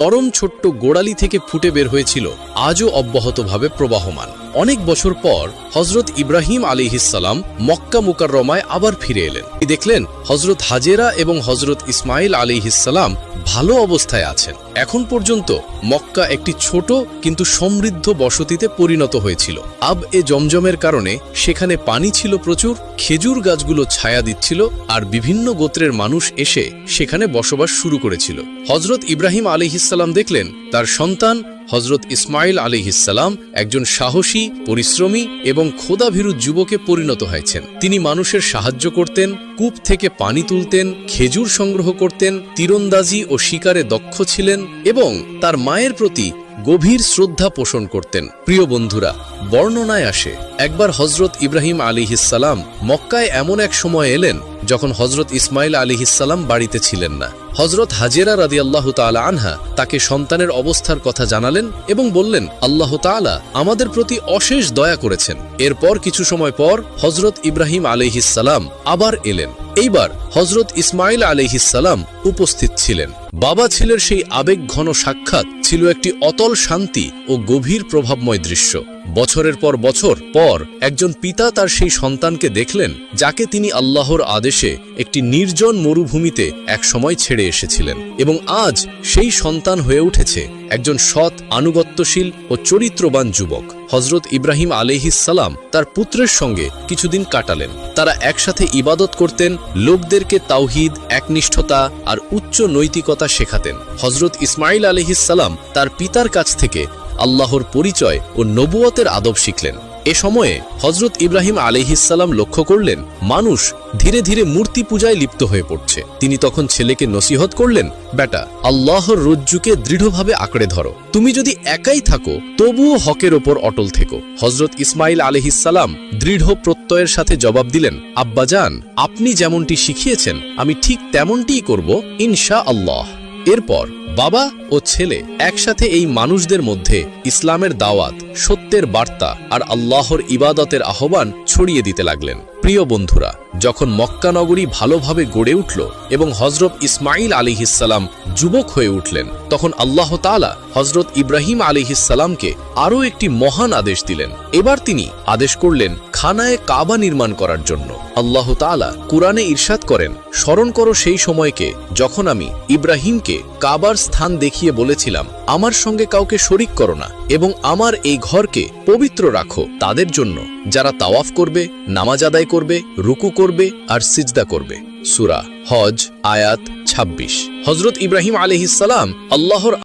নরম ছোট্ট গোড়ালি থেকে ফুটে বের হয়েছিল আজও অব্যাহতভাবে প্রবাহমান। অনেক বছর পর হজরত ইব্রাহিম আলিহিসাল্লাম মক্কা মুকাররমায় আবার ফিরে এলেন। দেখলেন হজরত হাজেরা এবং হজরত ইসমাইল আলিহিসাল্লাম ভালো অবস্থায় আছেন। এখন পর্যন্ত মক্কা একটি ছোট কিন্তু সমৃদ্ধ বসতিতে পরিণত হয়েছিল। আব এ জমজমের কারণে সেখানে পানি ছিল প্রচুর, খেজুর গাছগুলো ছায়া দিচ্ছিল আর বিভিন্ন গোত্রের মানুষ এসে সেখানে বসবাস শুরু করেছিল। হজরত ইব্রাহিম আলিহিসাল্লাম দেখলেন তার সন্তান হজরত ইসমাইল আলিহিসাল্লাম একজন সাহসী, পরিশ্রমী এবং খোদাভীরু যুবকে পরিণত হয়েছেন। তিনি মানুষের সাহায্য করতেন, কূপ থেকে পানি তুলতেন, খেজুর সংগ্রহ করতেন, তীরন্দাজি ও শিকারে দক্ষ ছিলেন এবং তার মায়ের প্রতি গভীর শ্রদ্ধা পোষণ করতেন। প্রিয় বন্ধুরা, বর্ণনায় আসে, একবার হজরত ইব্রাহিম আলিহিসাল্লাম মক্কায় এমন এক সময় এলেন যখন হজরত ইসমাইল আলিহিসাল্লাম বাড়িতে ছিলেন না। হজরত হাজেরা রাদিয়াল্লাহু তাআলা আনহা তাকে সন্তানের অবস্থার কথা জানালেন এবং বললেন, আল্লাহ তাআলা আমাদের প্রতি অশেষ দয়া করেছেন। এরপর কিছু সময় পর হজরত ইব্রাহিম আলিহিসাল্লাম আবার এলেন। এইবার হজরত ইসমাইল আলিহিসাল্লাম উপস্থিত ছিলেন। বাবা ছেলের সেই আবেগ ঘন সাক্ষাৎ, ছিল একটি অতল শান্তি ও গভীর প্রভাবময় দৃশ্য। বছরের পর বছর পর একজন পিতা তার সেই সন্তানকে দেখলেন, যাকে তিনি আল্লাহর আদেশে একটি নির্জন মরুভূমিতে একসময় ছেড়ে এসেছিলেন এবং আজ সেই সন্তান হয়ে উঠেছে একজন সৎ, আনুগত্যশীল ও চরিত্রবান যুবক। হজরত ইব্রাহিম সালাম তার পুত্রের সঙ্গে কিছুদিন কাটালেন। তারা একসাথে ইবাদত করতেন, লোকদেরকে তাওহিদ, একনিষ্ঠতা আর উচ্চ নৈতিকতা শেখাতেন। হজরত ইসমাইল সালাম তার পিতার কাছ থেকে আল্লাহর পরিচয় ও নবুয়তের আদব শিখলেন। এ সময়ে হজরত ইব্রাহিম আলিহিসাল্লাম লক্ষ্য করলেন, মানুষ ধীরে ধীরে মূর্তি পূজায় লিপ্ত হয়ে পড়ছে। তিনি তখন ছেলেকে নসিহত করলেন, বেটা, আল্লাহর রজ্জুকে দৃঢ়ভাবে আঁকড়ে ধরো। তুমি যদি একাই থাকো, তবুও হকের ওপর অটল থেকো। হজরত ইসমাইল আলিহিসাল্লাম দৃঢ় প্রত্যয়ের সাথে জবাব দিলেন, আব্বাজান, আপনি যেমনটি শিখিয়েছেন, আমি ঠিক তেমনটিই করব ইনশা আল্লাহ এরপর বাবা ও ছেলে একসাথে এই মানুষদের মধ্যে ইসলামের দাওয়াত, সত্যের বার্তা আর আল্লাহর ইবাদতের আহ্বান ছড়িয়ে দিতে লাগলেন। প্রিয় বন্ধুরা যখন মক্কা নগরী ভালোভাবে গড়ে উঠল এবং হজরত ইসমাইল আলিহিসাল্লাম যুবক হয়ে উঠলেন, তখন আল্লাহ তালা হজরত ইব্রাহিম আলিহিসাল্লামকে আরও একটি মহান আদেশ দিলেন। এবার তিনি আদেশ করলেন খানায় কাবা নির্মাণ করার জন্য। আল্লাহ তালা কুরআনে ইরশাদ করেন, স্মরণ করো সেই সময়কে যখন আমি ইব্রাহিমকে কাবার স্থান দেখিয়ে বলেছিলাম, আমার সঙ্গে কাউকে শরিক করো না এবং আমার এই ঘরকে পবিত্র রাখো। তাদের জন্য যারা তাওয়াফ করবে, নামাজ আদায় করবে, রুকু করবে আর সিজদা করবে। সুরা হজ আয়াত ২৬ হজরত ইব্রাহিম আলহিসাল্লাম আল্লাহর